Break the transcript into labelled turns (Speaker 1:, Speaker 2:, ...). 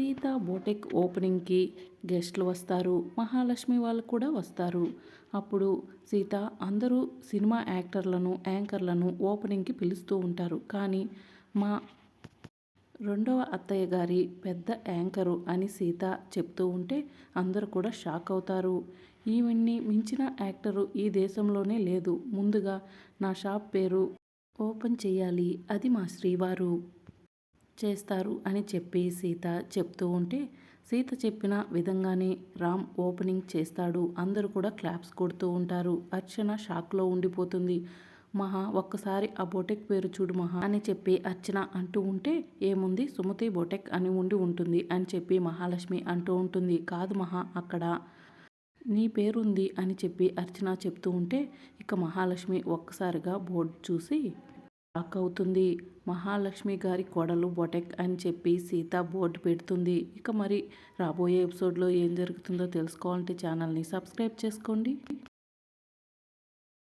Speaker 1: సీత బోటెక్ ఓపెనింగ్కి గెస్ట్లు వస్తారు. మహాలక్ష్మి వాళ్ళు కూడా వస్తారు. అప్పుడు సీత అందరూ సినిమా యాక్టర్లను యాంకర్లను ఓపెనింగ్కి పిలుస్తూ ఉంటారు. కానీ మా రెండవ అత్తయ్య గారి పెద్ద యాంకరు అని సీత చెప్తూ ఉంటే అందరూ కూడా షాక్ అవుతారు. ఈవెన్ని మించిన యాక్టరు ఈ దేశంలోనే లేదు. ముందుగా నా షాప్ పేరు ఓపెన్ చేయాలి. అది మా శ్రీవారు. చేస్తారు అని చెప్పి సీత చెప్తూ ఉంటే సీత చెప్పిన విధంగానే రామ్ ఓపెనింగ్ చేస్తాడు. అందరూ కూడా క్లాప్స్ కొడుతూ ఉంటారు. అర్చన షాక్లో ఉండిపోతుంది. మహా ఒక్కసారి ఆ బొటెక్ పేరు చూడు మహా అని చెప్పి అర్చన అంటూ ఉంటే ఏముంది? సుమతి బొటెక్ అని ఉండి ఉంటుంది అని చెప్పి మహాలక్ష్మి అంటూ ఉంటుంది. కాదు మహా అక్కడ నీ పేరుంది అని చెప్పి అర్చన చెప్తూ ఉంటే ఇక మహాలక్ష్మి ఒక్కసారిగా బోర్డు చూసి షాక్ అవుతుంది మహాలక్ష్మి గారి కోడలు బొటెక్ అని చెప్పి సీత బోర్డు పెడుతుంది. ఇక మరి రాబోయే ఎపిసోడ్లో ఏం జరుగుతుందో తెలుసుకోవాలంటే ఛానల్ని సబ్స్క్రైబ్ చేసుకోండి.